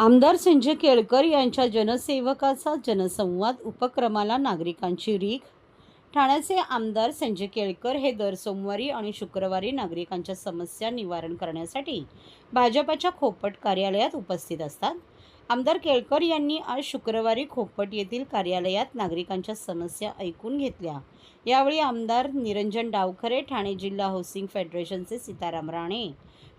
आमदार संजय केळकर यांच्या जनसेवकाचा जनसंवाद उपक्रमाला नागरिकांची रीख ठाण्याचे आमदार संजय केळकर हे दर सोमवारी आणि शुक्रवारी नागरिकांच्या समस्या निवारण करण्यासाठी भाजपाच्या खोपट कार्यालयात उपस्थित असतात. आमदार केळकर यांनी आज शुक्रवारी खोपट येथील कार्यालयात नागरिकांच्या समस्या ऐकून घेतल्या. यावेळी आमदार निरंजन डावखरे ठाणे जिल्हा हाऊसिंग फेडरेशनचे सीताराम राणे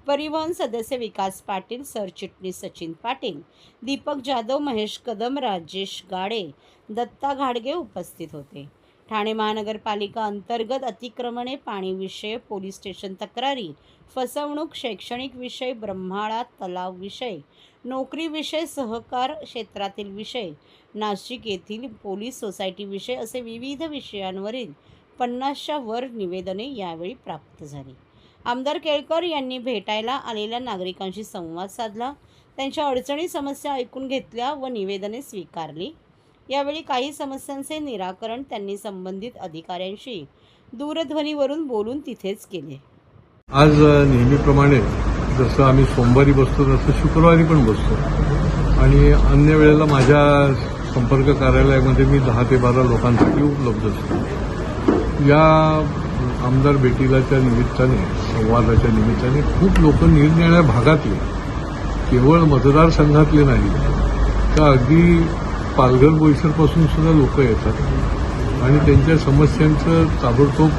परिवहन सदस्य विकास पाटील सरचिटणीस सचिन पाटील दीपक जाधव महेश कदम राजेश गाडे दत्ता घाडगे उपस्थित होते. ठाणे महानगरपालिका अंतर्गत अतिक्रमणे पाणी विषय पोलीस स्टेशन तक्रारी फसवणूक शैक्षणिक विषय ब्रह्माळा तलाव विषय नोकरी विषय सहकार क्षेत्रातील विषय नाशिक येथील पोलीस सोसायटी विषय असे विविध विषयांवरील पन्नासच्या वर निवेदने यावेळी प्राप्त झाली. आमदार केळकर यांनी भेटायला आलेल्या नागरिकांशी संवाद साधला. त्यांच्या अडचणी समस्या ऐकून घेतल्या व निवेदने स्वीकारली. यावेळी काही समस्यांचे निराकरण त्यांनी संबंधित अधिकाऱ्यांशी दूरध्वनीवरून बोलून तिथेच केले. आज नेहमीप्रमाणे जसं आम्ही सोमवारी बसतो तसं शुक्रवारी पण बसतो. आणि अन्य वेळेला माझ्या संपर्क कार्यालयामध्ये मी दहा ते बारा लोकांसाठी उपलब्ध असतो. या आमदार भेटीलाच्या निमित्ताने संवादाच्या निमित्ताने खूप लोक निरनिराळ्या भागातले केवळ मतदारसंघातले नाही तर अगदी पालघर बोईसरपासून सुद्धा लोक येतात. आणि त्यांच्या समस्यांचं ताबडतोब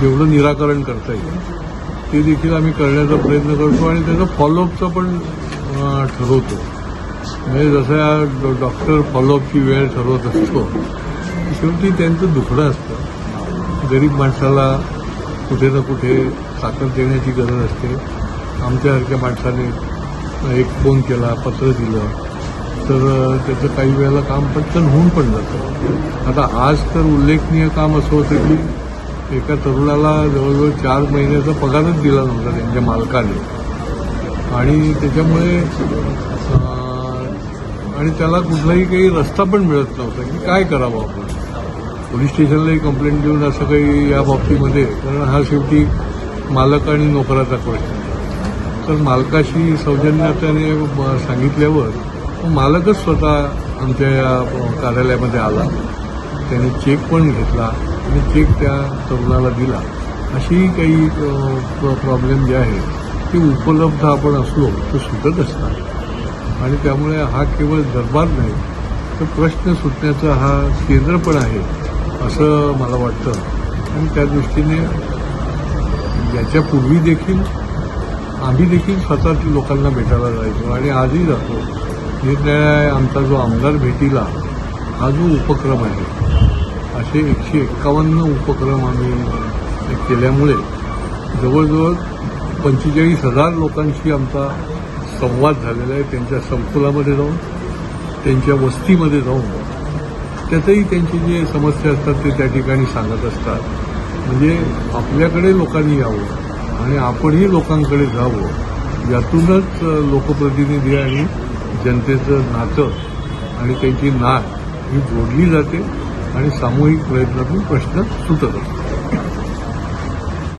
जेवढं निराकरण करता येईल ते देखील आम्ही करण्याचा प्रयत्न करतो आणि त्याचा फॉलोअपचं पण ठरवतो. म्हणजे जसं या डॉ- डॉक्टर फॉलोअपची वेळ ठरवत असतो शेवटी त्यांचं दुखणं असतं. गरीब माणसाला कुठे ना कुठे ताकद देण्याची गरज असते. आमच्यासारख्या माणसाने एक फोन केला पत्र दिलं तर त्याचं काही वेळेला काम पटकन होऊन पण जातं. आता आज तर उल्लेखनीय काम असं होतं की एका तरुणाला जवळजवळ चार महिन्याचा पगारच दिला नव्हता त्यांच्या मालकाने. आणि त्याच्यामुळे आणि त्याला कुठलाही काही रस्ता पण मिळत नव्हता की काय करावं आपण. पोलीस स्टेशनलाही कंप्लेंट देऊन असं काही या बाबतीमध्ये कारण हा शेवटी मालक आणि नोकराचा प्रश्न तर मालकाशी सौजन्याने सांगितल्यावर मालकच स्वतः आमच्या या कार्यालयामध्ये आला. त्याने चेक पण घेतला आणि चेक त्या तरुणाला दिला. अशी काही प्रॉब्लेम जे आहे ते उपलब्ध आपण असलो तर सुटत असतात आणि त्यामुळे हा केवळ दरबार नाही तर प्रश्न सुटण्याचा हा केंद्र पण आहे असं मला वाटतं. आणि त्या दृष्टीने याच्यापूर्वी देखील आम्ही देखील स्वतः लोकांना भेटायला जायचो आणि आजही जातो. निरनिराळ्या आमचा जो आमदार भेटीला हा जो उपक्रम आहे. असे एकशे एक्कावन्न उपक्रम आम्ही केल्यामुळे जवळजवळ पंचेचाळीस हजार लोकांशी आमचा संवाद झालेला आहे. त्यांच्या संकुलामध्ये जाऊन त्यांच्या वस्तीमध्ये जाऊन त्यातही त्यांची जे समस्या असतात ते त्या ठिकाणी सांगत असतात. म्हणजे आपल्याकडे लोकांनी यावं आणि आपणही लोकांकडे जावं यातूनच लोकप्रतिनिधी आणि जनतेचं नातं आणि त्यांची नाळ ही जोडली जाते आणि सामूहिक प्रयत्नातून प्रश्न सुटत असतो